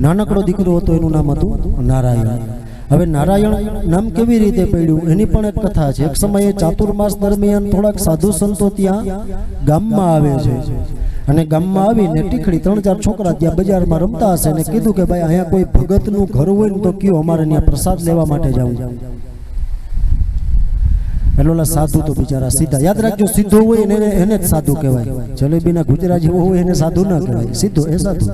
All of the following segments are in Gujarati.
નાનકડો દીકરો હતો એનું નામ હતું નારાયણ. હવે નારાયણ નામ કેવી રીતે પડ્યું? એની પણ એક કથા છે. એક સમયે ચાતુર્માસ દરમિયાન થોડાક સાધુ સંતો ત્યાં ગામમાં આવે છે. અને ગામમાં આવીને ટીખડી ત્રણ ચાર છોકરા ત્યાં બજારમાં રમતા હશે અને કીધું કે ભાઈ અહીંયા કોઈ ભગતનું ઘર હોય ને તો કયો, અમારે ત્યાં પ્રસાદ લેવા માટે જવું ઓલા સાધુ તો બિચારા સીધા. યાદ રાખજો, સીધો હોય એને એને જ સાધુ કહેવાય. જલેબીના ગુજરાત જેવો હોય એને સાધુ ના કહેવાય. સીધો એ સાધુ.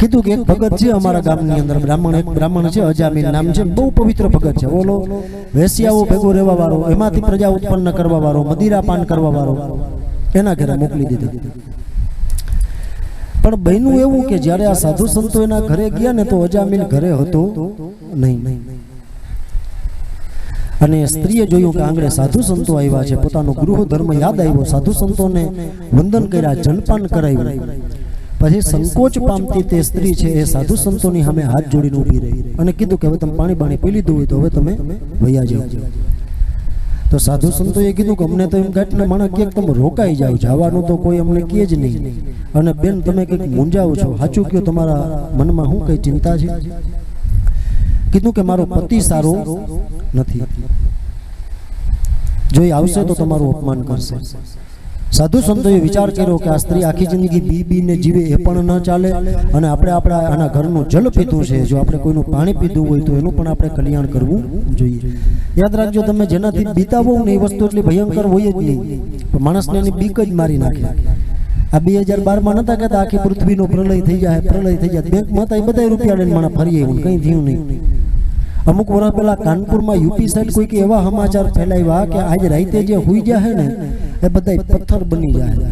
કીધું કે એક ભગત છે અમારા ગામની અંદર બ્રાહ્મણ એક બ્રાહ્મણ છે અજામીન નામ છે બહુ પવિત્ર ભગત છે. ઓલો વેસિયાઓ ભેગો રહેવા વાળો એમાંથી પ્રજા ઉત્પન્ન કરવા વાળો મદિરા પાન કરવા વાળો. એના ઘરે મોકલી દીધું પણ બહેનું એવું કે જ્યારે આ સાધુ સંતો એના ઘરે ગયા ને તો અજામીન ઘરે હતો? નહીં. અને સ્ત્રીએ જોયું કે આંગણે સાધુ સંતો આવ્યા છે પોતાનો ગૃહ ધર્મ યાદ આવ્યો સાધુ સંતોને વંદન કર્યા જનપાન કરાવ્યું. પછી સંકોચ પામતી તે સ્ત્રી છે એ સાધુ સંતોની સામે હાથ જોડીને ઊભી રહી અને કીધું કે હવે તમે પાણી પાણી પી લીધું હોય તો હવે તમે વૈયા જાઓ. તો સાધુ સંતોએ કીધું કે અમને તો એમ ઘાટના માણસ ક્યાંક તમે રોકાઈ જાઓ જવાનું તો કોઈ અમને કહે જ નહીં. અને બેન, તમે કંઈક મૂંઝાઓ છો. સાચું કયો તમારા મનમાં શું કઈ ચિંતા છે? કીધું કે મારો પતિ સારો નથી. જો એ આવશે તો તમારું અપમાન કરશે. સાધુ સંતોએ વિચાર કર્યો કે આ સ્ત્રી આખી જિંદગી બી બીને જીવે એ પણ ન ચાલે અને આપણે આપણા આના ઘરનું જલ પીધું છે. જો આપણે કોઈનું પાણી પીધું હોય તો એનું પણ આપણે કલ્યાણ કરવું જોઈએ. યાદ રાખજો તમે જેનાથી બીતાવો ને એ વસ્તુ એટલી ભયંકર હોય જ નહીં. પણ માણસને એની બીક જ મારી નાખે. આ બે હજાર બારમાં નતા કહેતા આખી પૃથ્વીનો પ્રલય થઈ જાય, પ્રલય થઈ જાય. બેંકમાં હતા એ બધા રૂપિયા લઈને મને ફરીએ એવું કંઈ થયું નહીં. અમુક વર્ષ પહેલાં કાનપુરમાં યુપી સાઈડ કોઈક એવા સમાચાર ફેલાવ્યા કે આજે રાતે જે હોઈ જાય ને, એ બધા પથ્થર બની જાય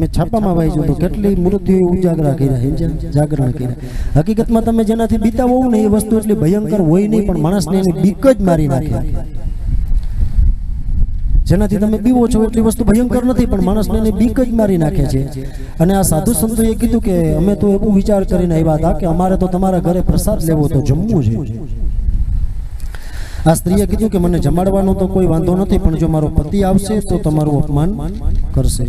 મેં છાપામાં વાંચ્યું તો કેટલી મૃત્યુ ઉજાગરા કર્યા જાગરણ કર્યા. હકીકતમાં તમે જેનાથી બીતા હોવ ને એ વસ્તુ એટલી ભયંકર હોય નહીં, પણ માણસને એની બીક જ મારી નાખે. જેનાથી તમે બીવો છો એટલી વસ્તુ ભયંકર નથી, પણ માણસને એને બીક જ મારી નાખે છે. અને આ સાધુ સંતોએ કીધું કે અમે તો એવું વિચાર કરીને આવ્યા હતા કે અમારે તો તમારા ઘરે પ્રસાદ લેવો તો જમવું છે આ સ્ત્રીએ કીધું કે મને જમાડવાનો તો કોઈ વાંધો નથી, પણ જો મારો પતિ આવશે તો તમારું અપમાન કરશે.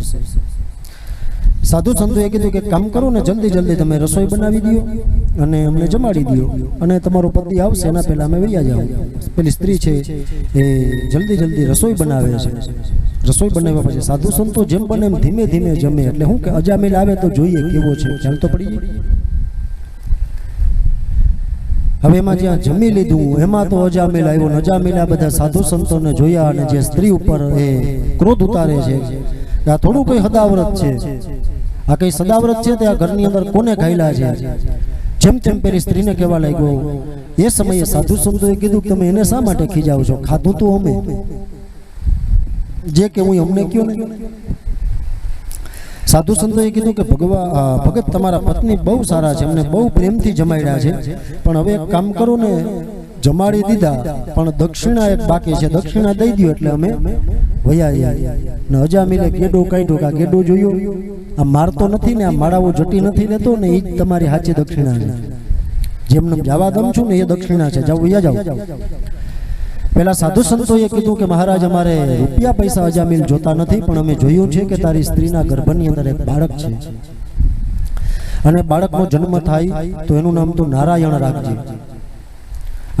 સાધુ સંતોએ કીધું કે કામ કરો ને જલ્દી જલ્દી તમે રસોઈ બનાવી દો અને અમને જમાડી દો અને તમારો પતિ આવશે, એના પહેલા અમે વૈયા જાવ પેલી સ્ત્રી છે એ જલ્દી જલ્દી રસોઈ બનાવે છે. રસોઈ બનાવ્યા પછી સાધુ સંતો જેમ બને એમ ધીમે ધીમે જમે. એટલે હું કે અજામેલ આવે તો જોઈએ કેવો છે. તો પડી જાય હવે એમાં જ્યાં જમી લીધું, એમાં તો અજામેલ આવ્યો ને અજામેલા બધા સાધુ સંતોને જોયા અને જે સ્ત્રી ઉપર એ ક્રોધ ઉતારે છે. આ થોડું કોઈ હદાવ્રત છે. આ કઈ સદાવ્રત છે તે આ ઘરની અંદર કોને ખાયલા છે? જેમ તેમ પેલી સ્ત્રીને કહેવા લાગ્યો, એ સમયે સાધુ સંતોએ કીધું કે તમે એને શા માટે ખીજાવ છો? ખાધું તો અમે. જે કે હું અમને કયો ને? સાધુ સંતોએ કીધું કે ભગવા ભગત તમારા પત્ની બહુ સારા છે અમને બહુ પ્રેમથી જમાડ્યા છે. પણ હવે એક કામ કરો ને, જમાડી દીધા, પણ દક્ષિણા એક બાકી છે. દક્ષિણા દઈ દો એટલે અમે વયા ને અજામીલે ગેડો કાઢ્યો કે ગેડો જોયો. આ મારતો નથી ને, આ માળાઓ જટી નથી લેતો ને એ જ તમારી સાચી દક્ષિણા જેમને જવા દમ છું ને, એ દક્ષિણા છે. જાવ વયા જાઓ. પેલા સાધુ સંતોએ કીધું કે મહારાજ અમારે રૂપિયા પૈસા અજામિલ જોતા નથી પણ અમે જોયું છે કે તારી સ્ત્રીના ગર્ભની અંદર એક બાળક છે. અને બાળકનો જન્મ થાય તો એનું નામ તું નારાયણ રાખજે.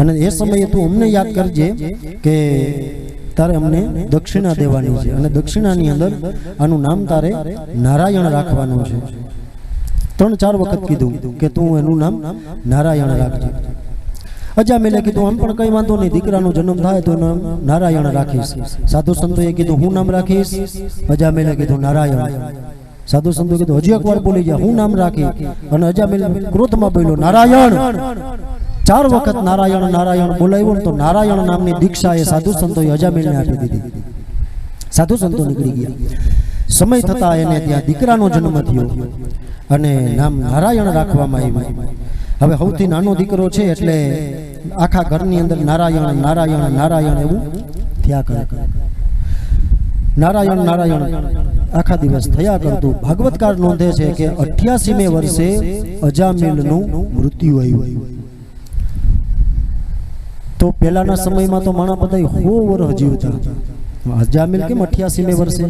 અને એ સમયે તું અમને યાદ કરજે કે તારે અમને દક્ષિણા દેવાની છે. અને દક્ષિણાની અંદર આનું નામ તારે નારાયણ રાખવાનું છે. ત્રણ ચાર વખત કીધું કે તું એનું નામ નારાયણ રાખજે. અજામેલે કીધું, આમ પણ કઈ વાંધો નહીં, દીકરાનો જન્મ થાય તો નારાયણ રાખીશ. સાધુ સંતોએ કીધું, હું નામ રાખીશ? અજામેલે કીધું, નારાયણ. સાધુ સંતો કીધું, હજી એક વાર બોલી ગયા હું નામ રાખી. અને અજામેલ ક્રોધમાં બોલ્યો, નારાયણ. ચાર વખત નારાયણ નારાયણ બોલાવ્યું તો નારાયણ નામની દીક્ષા એ સાધુ સંતોએ અજામેલને આપી દીધી. સાધુ સંતો નીકળી ગયા. સમય થતા એને ત્યાં દીકરાનો જન્મ થયો અને નામ નારાયણ રાખવામાં આવ્યું. હવે સૌથી નાનો દીકરો છે એટલે આખા ઘરની અંદર નારાયણ નારાયણ નારાયણ એવું થયા કરે. નારાયણ નારાયણ, આખા દિવસ થયા કરતું. ભાગવતકાર નોંધે છે કે અઠ્યાસીમે વર્ષે અજામિલનું મૃત્યુ આવ્યું. તો પહેલાના સમયમાં તો માણા બધા હો વર્ષ જીવતા અજામિલ કેમ અઠ્યાસીમે વર્ષે?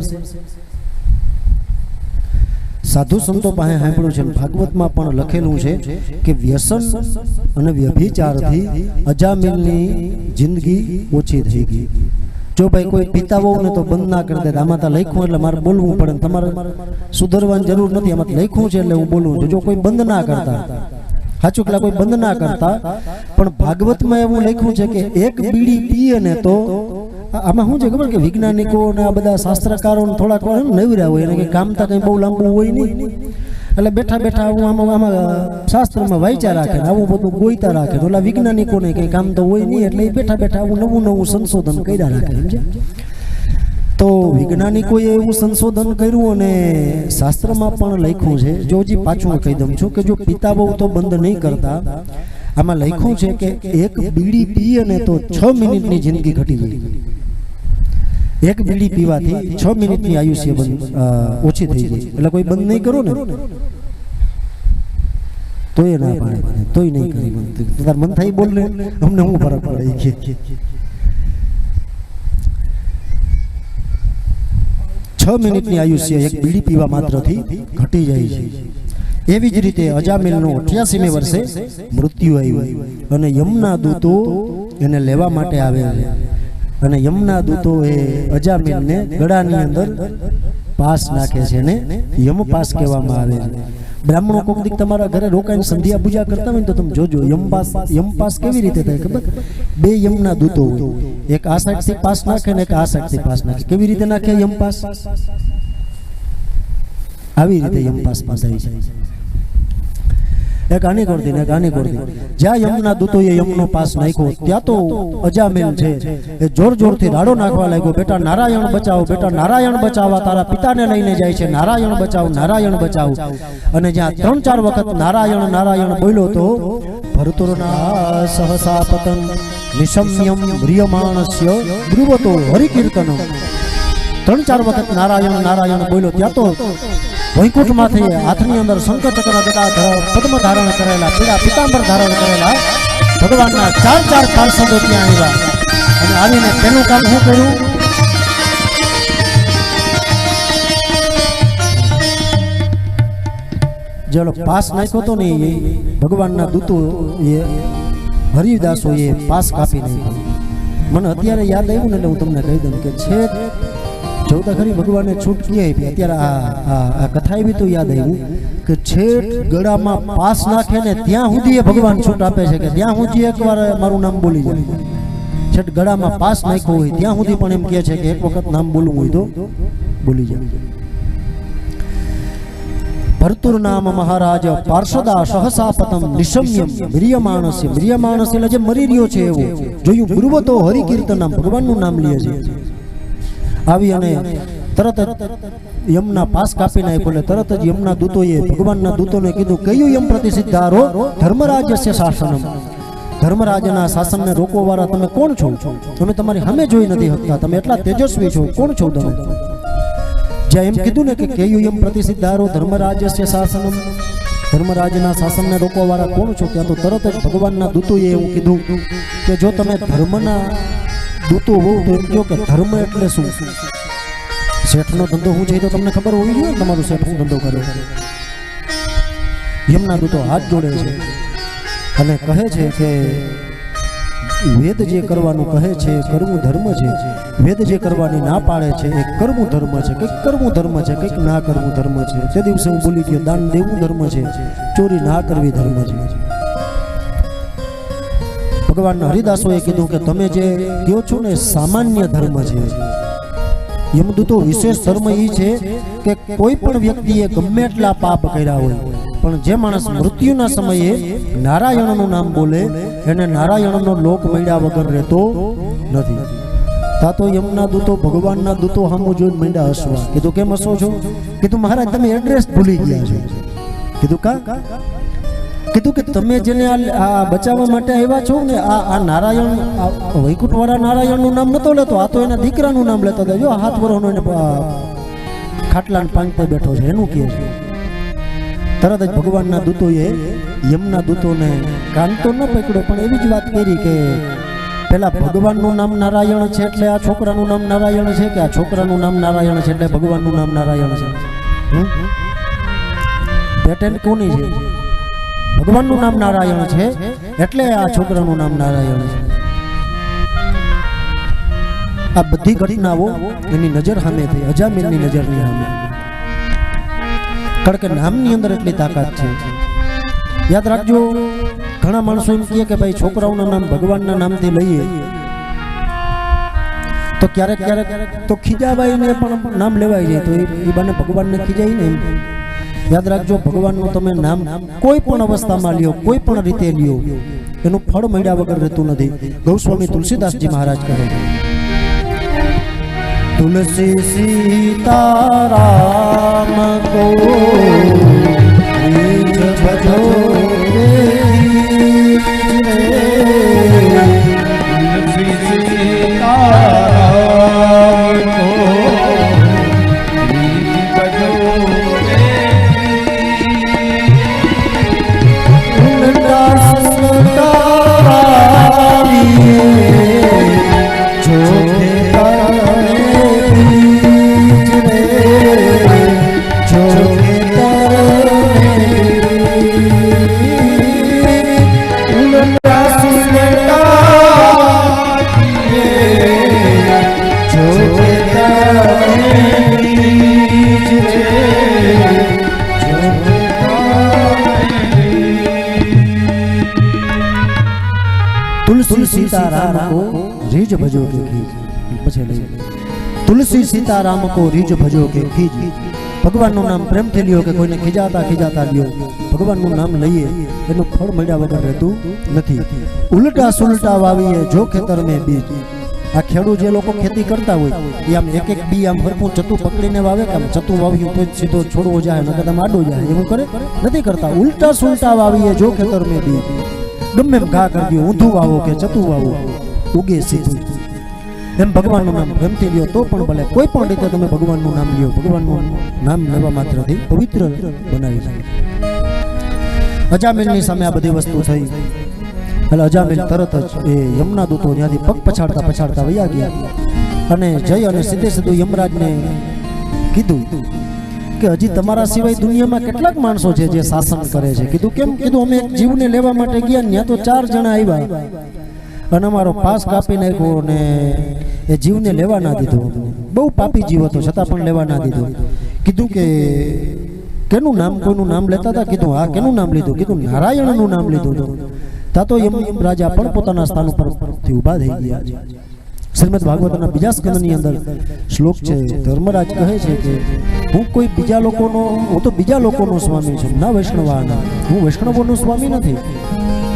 સાધુ સંતો પાસે સાંભળ્યું છે ભાગવતમાં પણ લખેલું છે કે વ્યસન અને વ્યભિચારથી અજામિલની જિંદગી ઓછી થઈ ગઈ. જો ભાઈ કોઈ પિતા હોવ ને તો બંધ ના કરી દે આમાં તો લખ્યું એટલે મારે બોલવું પડે તમારે સુધરવાની જરૂર નથી આમાં લખ્યું છે એટલે હું બોલું છું. જો કોઈ બંધ ના કરતા. સાચું કેટલા કોઈ બંધ ના કરતા. પણ ભાગવતમાં એવું લખ્યું છે કે એક બીડી પીએ ને તો આમાં શું છે ખબર કે વૈજ્ઞાનિકો ને આ બધા શાસ્ત્રકારો થોડાક વાર નવરા હોય, એને કંઈ કામતા કંઈ બહુ લાંબુ હોય નહીં. એટલે બેઠા બેઠા આવું આમાં આમાં શાસ્ત્રમાં વાંચ્યા રાખે ને આવું બધું ગોઈતા રાખે. તો ઓલા વૈજ્ઞાનિકોને કંઈ કામ તો હોય નહીં, એટલે એ બેઠા બેઠા આવું નવું નવું સંશોધન કર્યા રાખે, સમજ્યા? તો વૈજ્ઞાનિકોએ એવું સંશોધન કર્યું અને શાસ્ત્રમાં પણ લખ્યું છે. જો હજી પાછું કહી દઉં છું કે જો પિતા બહુ તો બંધ નહીં કરતા, આમાં લખ્યું છે કે એક બીડી પી અને તો છ મિનિટની જિંદગી ઘટી જાય. એક બીડી પીવાથી છ મિનિટની આયુષ્ય બંધ ઓછી થઈ જાય. એટલે કોઈ બંધ નહીં કરો ને. તોય ના પાડે તોય નહીં કરી મને. તાર મન થાય બોલ ને, અમને હું ફરક પડે કે. છ મિનિટની આયુષ્ય એક બીડી પીવા માત્રથી ઘટી જાય છે. એવી જ રીતે અજામિલનો અઠ્યાસીમી વર્ષે મૃત્યુ આવ્યું. અને યમના દૂતો એને લેવા માટે આવ્યા અને યમના દૂતો એ અજામિલને ગળાની અંદર પાસ નાખે છે ને યમ પાસ કહેવામાં આવે છે. બ્રાહ્મણો કોક દીક તમારા ઘરે રોકાઈને સંધ્યા પૂજા કરતા હોય ને તો તમે જોજો યમપાસ યમપાસ કેવી રીતે થાય ખબર? બે યમના દૂતો હોય. એક આ સાઈડથી પાસ નાખે ને એક આ સાઈડથી પાસ નાખે. કેવી રીતે નાખે યમપાસ આવી રીતે યમપાસ પાસ આવી જાય એક કરતી ને આની કરતી જ્યાં યમના દૂતોએ યમનો પાસ નાખ્યો, ત્યાં તો અજામેલ છે. એ જોર જોરથી રાડો નાખવા લાગ્યો, બેટા, નારાયણ બચાવો, બેટા, નારાયણ બચાવવા તારા પિતાને લઈને જાય છે. નારાયણ બચાવ નારાયણ બચાવ. અને જ્યાં ત્રણ ચાર વખત નારાયણ નારાયણ બોલ્યો તો ભરતુરના સહસા પતન નિશમ્યમ મ્રિયમાણસ્ય ધ્રુવતો હરિકીર્તનો ત્રણ ચાર વખત નારાયણ નારાયણ બોલ્યો, ત્યાં તો વૈકુંઠમાંથી હાથની અંદર શંકર ચક્ર પદ્મ ધારણ કરેલા પીડા પિતાંબર ધારણ કરેલા, ભગવાનના ચાર ચાર પાર્ષદો ત્યાં આવ્યા. અને આવીને તેનું કામ શું કર્યું? જે ઓલો પાસ નાખ્યો હતો ને એ, ભગવાનના દૂતો એ હરિદાસો એ પાસ કાપી નાખ્યો. મને અત્યારે યાદ આવ્યું ને એટલે હું તમને કહી દઉં કે છેક જોતા ખરી ભગવાને છૂટ ક્યાં આપી? અત્યારે આ કથા આવી તો યાદ આવ્યું કે છેક ગળામાં પાસ નાખે ને ત્યાં સુધી ભગવાન છૂટ આપે છે કે ત્યાં સુધી એકવાર મારું નામ બોલી જાય. છેક ગળામાં પાસ નાખ્યો હોય, ત્યાં સુધી પણ એમ કહે છે કે એક વખત નામ બોલવું હોય તો બોલી જાય. ભરતુર નામ મહારાજ પાર્ષદા સહસા પતમ નિશમ્યમ મ્રિયમાણસ્ય મ્રિયમાણસ એટલે જે મરી રહ્યો છે એવો. જોયું ગુરુવતો હરિકીર્તનમ ભગવાનનું નામ લે છે. આવી અને તરત જ યમના પાસ કાપી નાખ્યો એટલે તરત જ યમના દૂતોએ ભગવાનના દૂતોને કીધું, કયું યમ પ્રતિસિદ્ધારો ધર્મરાજ્યસ્ય શાસનમ. ધર્મરાજના શાસનને રોકવાવાળા તમે કોણ છો? તમે તમારી સામે જોઈ નથી શકતા. તમે એટલા તેજસ્વી છો. કોણ છો તમે? જ્યાં એમ કીધું ને કે કેયું એમ પ્રતિસિદ્ધારો ધર્મરાજ્યસ્ય શાસનમ. ધર્મરાજના શાસનને રોકવાવાળા કોણ છો? ત્યાં તો તરત જ ભગવાનના દૂતોએ એવું કીધું કે જો તમે ધર્મના દૂતો બહુ એમ કહો કે ધર્મ એટલે શું? શેઠનો ધંધો હું છે તો તમને ખબર હોવી જોઈએ તમારું શેઠ હું ધંધો કરે એમના દૂતો હાથ જોડે છે અને કહે છે કે વેદ જે કરવાનું કહે છે કરવું ધર્મ છે. વેદ જે કરવાની ના પાડે છે, એ કરવું ધર્મ છે, કંઈક કરવું ધર્મ છે, કંઈક ના કરવું ધર્મ છે. તે દિવસે હું બોલી ગયો, દાન દેવું ધર્મ છે, ચોરી ના કરવી ધર્મ છે. ભગવાન હરિદાસોએ કીધું કે તમે જે કહો છો ને સામાન્ય ધર્મ છે. યમદૂતો વિશેષ ધર્મ એ છે કે કોઈ પણ વ્યક્તિએ ગમે એટલા પાપ કર્યા હોય, પણ જે માણસ મૃત્યુના સમયે નારાયણનું નામ બોલે, એને નારાયણનો લોક મળ્યા વગર રહેતો નથી. તા તો યમના દૂતો ભગવાનના દૂતો હામો જોઈને મંડ્યા હસવા. કીધું, કેમ હસો છો? કીધું, મહારાજ, તમે એડ્રેસ ભૂલી ગયા છો. કીધું, કા? કીધું કે તમે જેને આ બચાવવા માટે આવ્યા છો ને, આ આ નારાયણ વૈકુંઠવાળા નારાયણનું નામ નતો લેતો, આ તો એના દીકરાનું નામ લેતો હતો. જો હાથ વરોનો એને ખાટલા પાંચ પર બેઠો છે, એનું કહે છે? તરત જ ભગવાનના દૂતોએ યમના દૂતોને કાન તો ન પકડ્યો, પણ એવી જ વાત કરી કે પેલા ભગવાનનું નામ નારાયણ છે એટલે આ છોકરાનું નામ નારાયણ છે કે આ છોકરાનું નામ નારાયણ છે એટલે ભગવાનનું નામ નારાયણ છે? પેટેન્ટ કોની છે? ભગવાનનું નામ નારાયણ છે. એટલે આ છોકરાનું નામ નારાયણ છે. આ બધી ઘટનાઓ એની નજર સામે થઈ. અજામિલની નજરની સામે. કારણ કે નામની અંદર એટલી તાકાત છે. યાદ રાખજો, ઘણા માણસો એમ કહે કે ભાઈ છોકરાઓના નામ ભગવાનના નામથી લઈએ. તો ક્યારેક ક્યારેક તો ખીજાબાઈને પણ નામ લેવાય જાય તો એ બાને ભગવાનને ખીજાય ને એમ. યાદ રાખજો, ભગવાનનું તમે નામ કોઈ પણ અવસ્થામાં લ્યો, કોઈ પણ રીતે લ્યો, એનું ફળ મળ્યા વગર રહેતું નથી. ગૌસ્વામી તુલસીદાસજી મહારાજ કહે તુલસી સીતારામ કો ભજો રીજ ભજો કે ખીજ પછી લઈ તુલસી સીતારામ કો રીજ ભજો કે ખીજ ભગવાનનું નામ પ્રેમથી લ્યો કે કોઈને ખીજાતા ખીજાતા લ્યો ભગવાનનું નામ લઈએ એનું ફળ મળ્યા વગર રહેતું નથી। ઉલટા સુલટા વાવીએ જો ખેતર મેં બીજ। આ ખેડૂત જે લોકો ખેતી કરતા હોય, એ આમ એક એક બી આમ હરખું ચતું પકડીને વાવે કે આમ ચતું વાવ્યું તો જ સીધો છોડવો જાય, નકર આમ આડો જાય, એવું કરે? નથી કરતા. ઉલટા સુલટા વાવીએ જો ખેતર મેં બીજ। ગમે એમ ઘા કરી દો, ઊંધું વાવો કે ચતું વાવો, ઉગે સીધું. એમ ભગવાનનું નામ ગમતી લ્યો, તો પણ ભલે કોઈ પણ રીતે તમે ભગવાનનું નામ લ્યો. ભગવાનનું નામ લેવા માત્રથી પવિત્ર બનાવી જાય અજામિલની સામે આ બધી વસ્તુ થઈ. એટલે અજામિલ તરત જ એ યમુના દૂતો ત્યાંથી પગ પછાડતા પછાડતા વયા ગયા. અને જઈ અને સીધે સીધું યમરાજને કીધું કે હજી તમારા સિવાય દુનિયામાં કેટલાક માણસો છે જે શાસન કરે છે. કીધું કેમ? કીધું અમે એક જીવને લેવા માટે ગયા ત્યાં તો ચાર જણા આવ્યા. અને અમારો પાસ કાપી નાખ્યો ને એ જીવને લેવા ના દીધો. બહુ પાપી જીવ હતો, છતાં પણ લેવા ના દીધો. કીધું કે, કેનું નામ કોઈનું નામ લેતા હતા? કીધું, હા, કેનું નામ લીધું? કીધું, નારાયણનું નામ લીધું હતું. તા તો યમ રાજા પણ પોતાના સ્થાન ઉપરથી ઊભા થઈ ગયા. છે શ્રીમદ ભાગવતના બીજા સ્કંદની અંદર શ્લોક છે, ધર્મરાજ કહે છે કે, હું કોઈ બીજા લોકોનો, હું તો બીજા લોકોનો સ્વામી છું, ના વૈષ્ણવાના. હું વૈષ્ણવોનો સ્વામી નથી.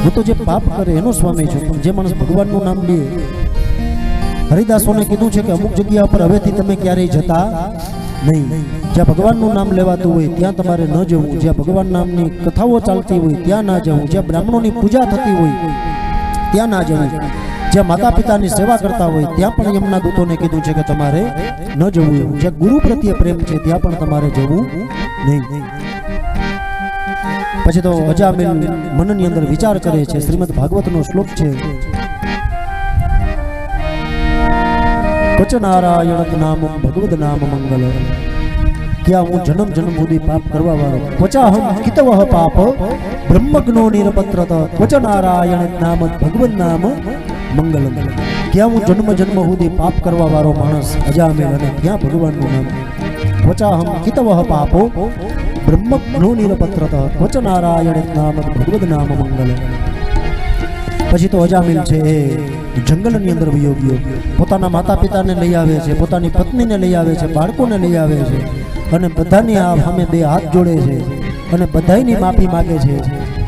હું તો જે પાપ કરે એનો સ્વામી છું. પણ જે માણસ ભગવાનનું નામ લે, હરિદાસોને કીધું છે કે અમુક જગ્યા પર હવેથી તમે ક્યારેય જતા નહીં. જ્યાં ભગવાનનું નામ લેવાતું હોય, ત્યાં તમારે ન જવું. જ્યાં ભગવાન નામની કથાઓ ચાલતી હોય, ત્યાં ના જવું. જ્યાં બ્રાહ્મણોની પૂજા થતી હોય, ત્યાં ના જવું. જ્યાં માતા પિતાની સેવા કરતા હોય, ત્યાં પણ એમના દૂતોને કીધું છે કે તમારે ન જવું એવું. જ્યાં ગુરુ પ્રત્યે પ્રેમ છે, ત્યાં પણ તમારે જવું નહીં. પછી તો અજામિલ મનની અંદર વિચાર કરે છે. શ્રીમદ ભાગવતનો શ્લોક છે. વચનારાયણ નામ ભગવદ નામ મંગલ. ક્યાં હું જન્મ જન્મ સુધી પાપ કરવા વાળો. વચાહમ કિતવહ પાપ બ્રહ્મજ્ઞો નિરપત્રત. વચનારાયણ નામ ભગવદ નામ મંગલમ. ક્યાં હું જન્મ જન્મ સુધી પાપ કરવા વાળો માણસ અજામેલ અને ક્યાં ભગવાનનું નામ? વચાહમ કિતવહ પાપો બ્રહ્મજ્ઞો નિરપત્રત પછી તો અજામિલ છે જંગલની અંદર વયો ગયો. પોતાના માતા પિતાને લઈ આવે છે, પોતાની પત્નીને લઈ આવે છે, બાળકોને લઈ આવે છે અને બધાની આ સામે બે હાથ જોડે છે અને બધાયની માફી માગે છે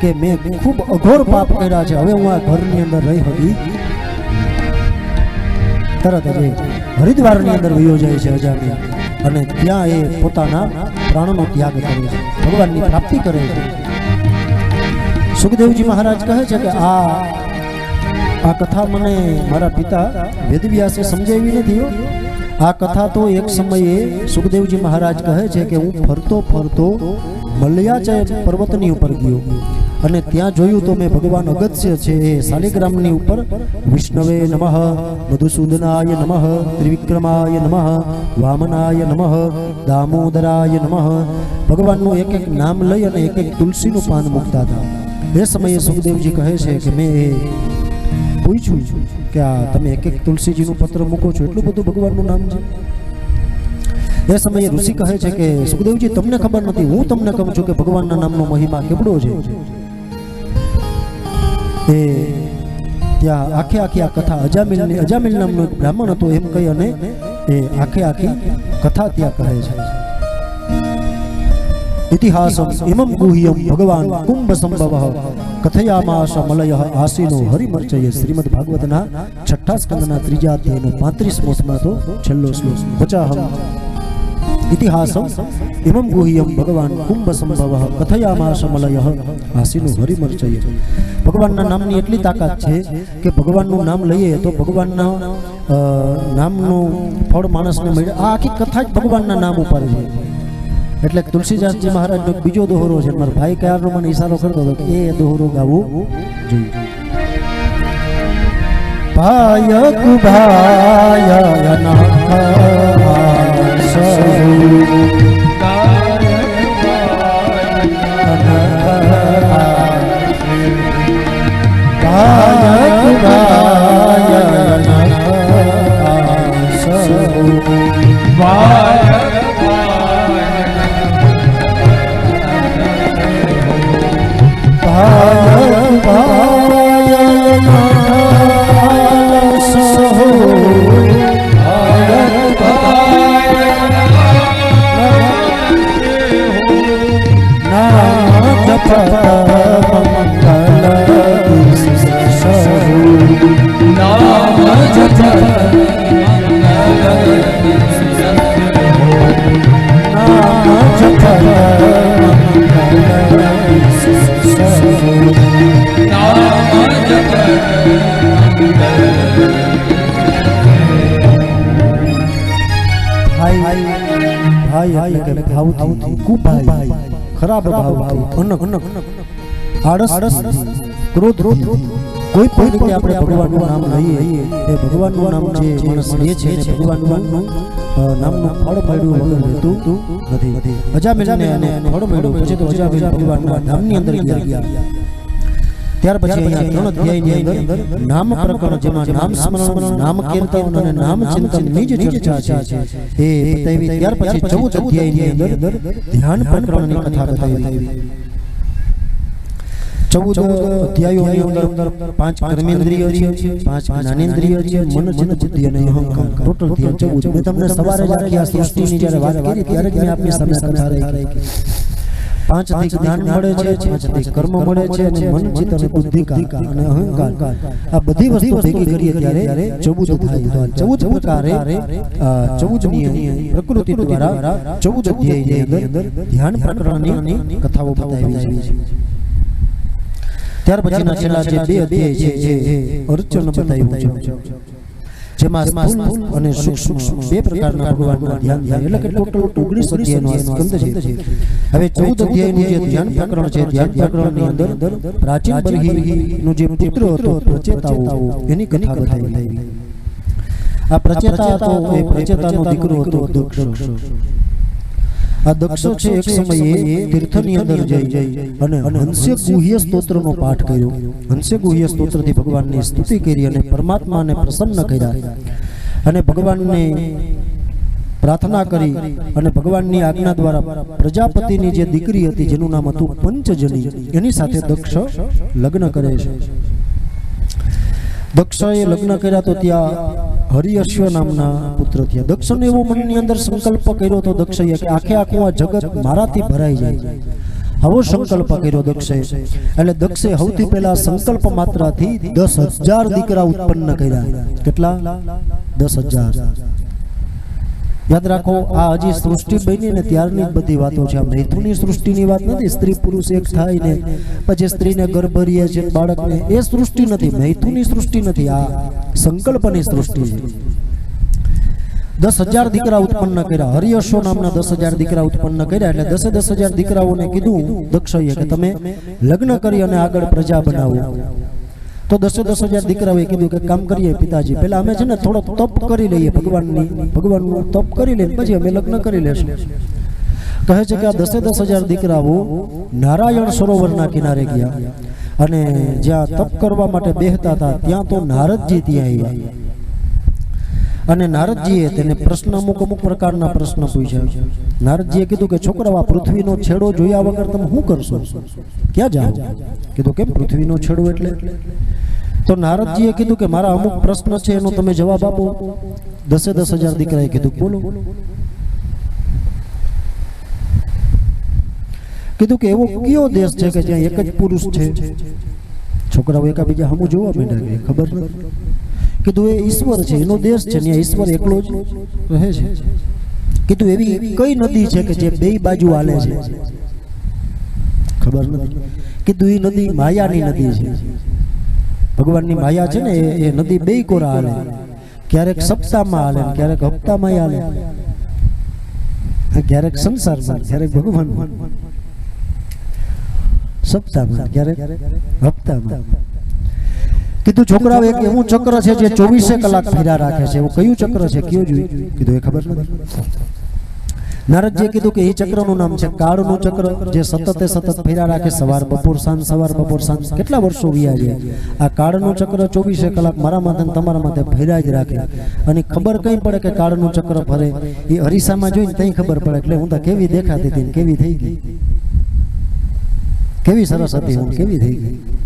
કે મેં ખૂબ અઘોર પાપ કર્યા છે. હવે હું આ ઘરની અંદર રહી હતી. તરત જ હરિદ્વારની અંદર વયો જાય છે અજામિલ. અને ત્યાં એ પોતાના પ્રાણનો ત્યાગ કરે છે. ભગવાનની પ્રાપ્તિ કરે છે. સુખદેવજી મહારાજ કહે છે કે આ આ કથા મને મારા પિતા વેદવ્યાસે સમજાવી નથી આ કથા તો એક સમયે સુખદેવજી મહારાજ કહે છે કે હું ફરતો ફરતો મલ્યાચય પર્વતની ઉપર ગયો. અને ત્યાં જોયું તો મેં ભગવાન અગત્ય છે. એ શાલિગ્રામની ઉપર વિષ્ણવે નમઃ, મધુસૂદનાય નમઃ, ત્રિવિક્રમાય નમઃ, વામનાય નમઃ, દામોદરાય નમઃ. ભગવાનનું એક એક નામ લઈ અને એક એક તુલસીનું પાન મૂકતા હતા. એ સમયે સુખદેવજી કહે છે કે મેં એ પૂછ્યું કે આ તમે એક એક તુલસીજીનું પત્ર મૂકો છો, એટલું બધું ભગવાનનું નામ છે? એ સમયે ઋષિ કહે છે કે, સુખદેવજી, તમને ખબર નથી, હું તમને કહું છું કે ભગવાનના નામનો મહિમા કેવડો છે? એ, ત્યાં આખે આખી આ કથા અજામિલની અજામિલ નામનો એક બ્રાહ્મણ હતો, એમ કહી અને એ આખે આખી કથા ત્યાં કહે છે. ઇતિહાસમ ઇમમ ગુહ્યમ ભગવાન કુંભ સંભવ કથયામાશ મલય આસીનો હરિમર્ચય શ્રીમદ ભાગવતના છઠ્ઠા સ્કંદના ત્રીજા અધ્યાયનો પાંત્રીસમો સ્મા તો છેલ્લો શ્લોક. બચાહમ ઇતિહાસમ ઇમમ ગુહ્યમ ભગવાન કુંભ સંભવ કથયામાશમલય આસીનો હરિમર્ચય ભગવાનના નામની એટલી તાકાત છે કે ભગવાનનું નામ લઈએ તો ભગવાનના નામનું ફળ માણસને મળે આ આખી કથા જ ભગવાનના નામ ઉપર છે એટલે તુલસીદાસજી મહારાજનો બીજો દોહરો છે મારો ભાઈ ક્યારનો મને ઈશારો કરતો હતો કે એ દોહરો ગાવું જોઈએ ભાય કુભાય ખરાબ ભાવથી અનક આળસ ક્રોધ ક્રોધ કોઈ પણ રીતે આપણે ભગવાનનું નામ લઈએ. એ ભગવાનનું નામ જે માણસ લે છે ભગવાનનું નામનું ફળ મળ્યું વગર રહેતું નથી. અજામિલને અને ફળ મળ્યું. પછી તો અજામિલ ભગવાનના નામની અંદર ગયા. ત્યાર પછી અહીંયા ત્રણ અધ્યાયની અંદર નામ પ્રકરણ જેમાં નામ સ્મરણ નામ કીર્તન અને નામ ચિંતનની જ ચર્ચા છે. એ બતાવી ત્યાર પછી ચૌદ અધ્યાયની અંદર ધ્યાન પ્રકરણની કથા બતાવી ચૌદ અધ્યાયોની અંદર પાંચ કર્મેન્દ્રિય છે પાંચ જ્ઞાનેન્દ્રિય છે મન ચિત્ત બુદ્ધિ અને અહંકાર. ટોટલ થયા ચૌદ. મેં તમને સવારે જ આખી આ સૃષ્ટિની જ્યારે વાત કરી ત્યારે જ મેં આપની સામે કથા રાખી. પાંચથી જ્ઞાન મળે છે પાંચથી કર્મ મળે છે અને મન ચિત્ત અને બુદ્ધિ કા અને અહંકાર. આ બધી વસ્તુ ભેગી કરીએ ત્યારે ચૌદ થાય. તો ચૌદ પ્રકારે ચૌદ પ્રકૃતિ દ્વારા ચૌદ અધ્યાયની અંદર ધ્યાન પ્રકરણની કથાઓ બતાવી છે. ત્યાર પછીના છેલ્લા જે બે અધ્યાય છે જે અર્ચન બતાવ્યું છે. જેમાં સ્થૂળ અને સૂક્ષ્મ બે પ્રકારના ભગવાનના ધ્યાન ધ્યાન એટલે કે ટોટલ ઓગણીસ અધ્યાયનો આ સ્કંદ છે. હવે ચૌદ અધ્યાયનું જે ધ્યાન પ્રકરણ છે ધ્યાન પ્રકરણની અંદર પ્રાચીન બરહીનો જે પુત્ર હતો પ્રચેતાઓ એની કથા બતાવી. આ પ્રચેતા હતો એ પ્રચેતાનો દીકરો હતો દક્ષ આ દક્ષ છે એક સમયે તીર્થની અંદર અને હંસ્ય સ્તોત્રનો પાઠ કર્યો. હંસ્ય ગુહ્ય સ્તોત્રથી ભગવાનની સ્તુતિ કરી અને પરમાત્માને પ્રસન્ન કર્યા. અને ભગવાનને પ્રાર્થના કરી અને ભગવાનની આજ્ઞા દ્વારા પ્રજાપતિની જે દીકરી હતી, જેનું નામ હતું પંચજની એની સાથે દક્ષ લગ્ન કરે છે. દક્ષએ લગ્ન કર્યા તો ત્યાં હરિયશ્વ નામના પુત્ર થયા. દક્ષને એવો મનની અંદર સંકલ્પ કર્યો તો દક્ષએ કે આખે આખું આ જગત મારાથી ભરાઈ જાય. આવો સંકલ્પ કર્યો દક્ષે. એટલે દક્ષે સૌથી પહેલા સંકલ્પ માત્રાથી દસ હજાર દીકરા ઉત્પન્ન કર્યા. કેટલા? દસ હજાર. યાદ રાખો, આ હજી સૃષ્ટિ બની ને ત્યારની બધી વાતો છે. આમ મૈથુની સૃષ્ટિની વાત નથી, સ્ત્રી પુરુષ એક થાય ને પછી સ્ત્રીને ગર્ભ ભરીએ છે બાળકને. એ સૃષ્ટિ નથી, મૈથુની સૃષ્ટિ નથી, આ સંકલ્પની સૃષ્ટિ છે. દસ હજાર દીકરા ઉત્પન્ન કર્યા. હરિયશો નામના દસ હજાર દીકરા ઉત્પન્ન કર્યા એટલે દસે દસ હજાર દીકરાઓને કીધું દક્ષઈએ કે તમે લગ્ન કરી અને આગળ પ્રજા બનાવો. તો દસે દસ હજાર દીકરાઓએ કીધું કે કામ કરીએ પિતાજી પેલા અમે છે ને થોડો તપ કરી લઈએ ભગવાનની, ભગવાનનું તપ કરી લઈએ પછી અમે લગ્ન કરી લેશું. કહે છે કે આ દસે દસ હજાર દીકરાઓ નારાયણ સરોવરના કિનારે ગયા અને જ્યાં તપ કરવા માટે બેહતા હતા, ત્યાં તો નારદજી ત્યાં આવ્યા. અને નારદજીએ તેને પ્રશ્ન અમુક અમુક પ્રકારના પ્રશ્ન પૂછ્યા. નારદજીએ કીધું કે છોકરાઓ, આ પૃથ્વીનો છેડો જોયા વગર તમે શું કરશો? ક્યાં જાઓ? કીધું, કેમ પૃથ્વીનો છેડો એટલે? તો નારદજીએ કીધું કે મારા અમુક પ્રશ્ન છે, એનો તમે જવાબ આપો. દસે દસ હજાર દીકરાએ કીધું બોલો. કીધું કે એવો કયો દેશ છે કે જ્યાં એક જ પુરુષ છે? છોકરાઓ એકાબીજા હમું જોવા માંડ્યા કે ખબર નથી. કીધું એ ઈશ્વર છે, એનો દેશ છે, ત્યાં ઈશ્વર એકલો જ રહે છે. કીધું એવી કઈ નદી છે કે જે બે બાજુ હાલે છે? ખબર નથી. કીધું એ નદી માયાની નદી છે. ભગવાનની માયા છે ને, એ નદી બે કોરા હાલે. ક્યારેક સપ્તાહમાં હાલે ક્યારેક હપ્તામાં હાલે. ક્યારેક સંસારમાં ક્યારેક ભગવાન સપ્તાહમાં ક્યારેક હપ્તામાં કીધું છોકરાઓ, એક એવું ચક્ર છે જે ચોવીસે કલાક ફીરા રાખે છે. એવું કયું ચક્ર છે? કયું જોયું? કીધું, એ ખબર નથી. નારદજીએ કીધું કે એ ચક્રનું નામ છે કાળનું ચક્ર જે સતતે સતત ફેરા રાખે સવાર બપોર સાંજ સવાર બપોર સાંજ કેટલા વર્ષો વ્યા છે? આ કાળનું ચક્ર ચોવીસે કલાક મારા માથે તમારા માથે ફેરા જ રાખે. અને ખબર કંઈ પડે કે કાળનું ચક્ર ફરે? એ અરીસામાં જોઈને તઈ ખબર પડે એટલે હું તો કેવી દેખાતી હતી કેવી થઈ ગઈ. કેવી સરસ હતી હું કેવી થઈ ગઈ.